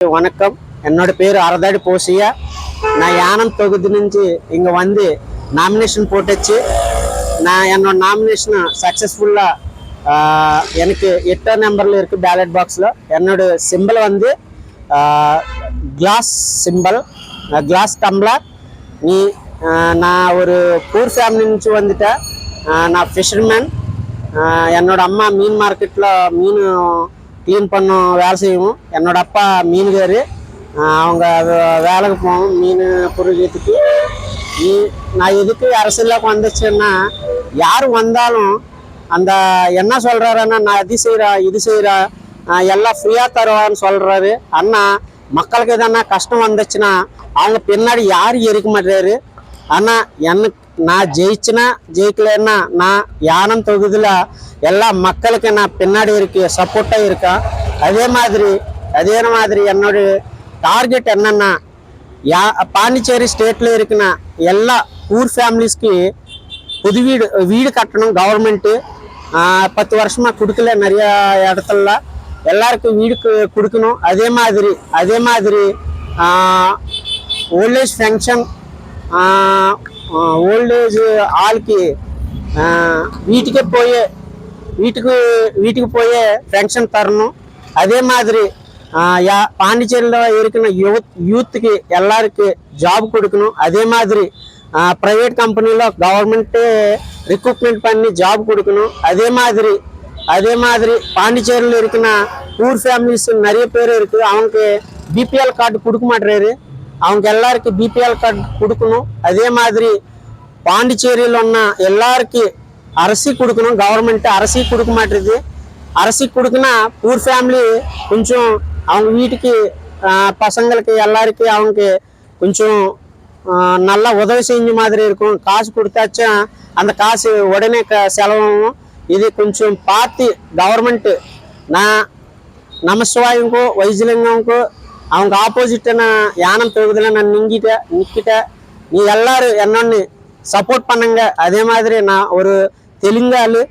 வணக்கம் என்னோட பேர் அரதாடி போசியா நான் யானம் தொகுதி నుంచి இங்க வந்து நாமினேஷன் போட்டுச்சு நான் என்னோட நாமினேஷன் சக்ஸஸ்ஃபுல்லாக எனக்கு எட்டாம் நம்பரில் இருக்கு பேலட் பாக்ஸில் என்னோட சிம்பிள் வந்து கிளாஸ் சிம்பிள் கிளாஸ் டம்ளர் நீ ஆஹ், நான் ஒரு பூர் ஃபேமிலி నుంచి வந்துட்டேன் ஆஹ், நான் ஃபிஷர்மேன் என்னோட அம்மா மீன் மார்க்கெட்டில் மீன் க்ளீன் பண்ணும் வேலை செய்வோம் என்னோட அப்பா மீன்காரு. அவங்க வேலைக்கு போவோம் மீன் பொருளுக்கு நீ நான் எதுக்கு அரசியலுக்கு வந்துச்சுன்னா யார் வந்தாலும் அந்த என்ன சொல்கிறாருன்னா நான் அது செய்கிறேன் இது செய்கிறேன் எல்லாம் ஃப்ரீயாக தருவான்னு சொல்கிறாரு அண்ணா மக்களுக்கு எதனா கஷ்டம் வந்துச்சுன்னா அவங்க பின்னாடி யாரும் இருக்க மாட்டாரு? ஆனால் எனக்கு நான் ஜெயிச்சுனா ஜெயிக்கலன்னா நான் யானம் தொகுதியில் எல்லா மக்களுக்கு நான் பின்னாடி இருக்கு சப்போர்ட்டாக இருக்கேன் அதே மாதிரி அதே மாதிரி என்னோட டார்கெட் என்னன்னா யா பாண்டிச்சேரி ஸ்டேட்டில் இருக்குன்னா எல்லா ஊர் ஃபேமிலிஸ்க்கு புது வீடு வீடு கட்டணும் கவர்மெண்ட்டு பத்து வருஷமாக கொடுக்கல நிறைய இடத்துல எல்லாருக்கும் வீடு கு- கொடுக்கணும் அதே மாதிரி அதே மாதிரி ఓల్డేజ్ ఓల్డ్ ఏజ్ వాళ్ళకి వీటికి పోయే వీటికి వీటికి పోయే పెన్షన్ తరణం అదే మాదిరి పాండిచేరిలో ఎరికిన యూత్ యూత్కి ఎల్లారికి జాబ్ కొడుకును అదే మాదిరి ప్రైవేట్ కంపెనీలో గవర్నమెంట్ రిక్రూట్మెంట్ పని జాబ్ కొడుకును అదే మాదిరి అదే మాదిరి పాండిచేరిలో ఎరికిన పూర్ ఫ్యామిలీస్ నరే పేరు ఎరుకు அவனுக்கு బీపీఎల్ కార్డు கொடுக்க மாட்டேறாரு அவங்க எல்லாருக்கும் பிபிஎல் கார்டு கொடுக்கணும் அதே மாதிரி பாண்டிச்சேரியில் ఉన్న எல்லாருக்கு அரசி கொடுக்கணும் கவர்மெண்ட் அரசி கொடுக்க மாட்டேது அரசி கொடுக்குனா பூர் ஃபேமிலி కొంచెం அவங்க வீட்டுக்கு ஆஹ், பசங்களுக்கு எல்லாருக்கும் அவங்க கொஞ்சம் ஆஹ், நல்லா உதவி செஞ்ச மாதிரி இருக்கும் காசு கொடுத்தாச்சும் அந்த காசு உடனே க செலவாகும் இது கொஞ்சம் பார்த்து கவர்மெண்ட் நான் நமசிவாயங்கோ வைஜிலிங்கம்க்கோ அவங்க ஆப்போசிட்டை நான் யானம் தொகுதியில் நான் நிங்கிட்டேன் நிற்கிட்டேன் நீ எல்லாரும் என்னொன்று சப்போர்ட் பண்ணுங்க. அதே மாதிரி நான் ஒரு தெலுங்காலு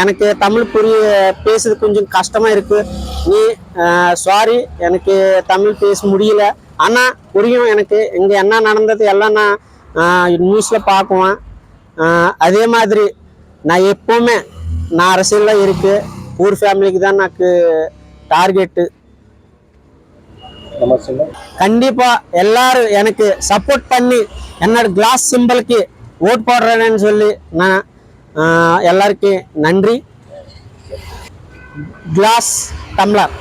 எனக்கு தமிழ் புரிய பேசுறது கொஞ்சம் கஷ்டமாக இருக்குது நீ சாரி எனக்கு தமிழ் பேச முடியல. ஆனால் புரியும் எனக்கு. இங்கே என்ன நடந்தது எல்லாம் நான் நியூஸில் பார்க்குவேன். அதே மாதிரி நான் எப்போவுமே நான் அரசியலில் இருக்குது ஊர் ஃபேமிலிக்கு தான் எனக்கு டார்கெட்டு கண்டிப்பா எல்லாரும் எனக்கு சப்போர்ட் பண்ணி என்னோட கிளாஸ் சிம்பிளுக்கு ஓட் போடுறேன்னு சொல்லி நான் எல்லாருக்கும் நன்றி. Class tumbler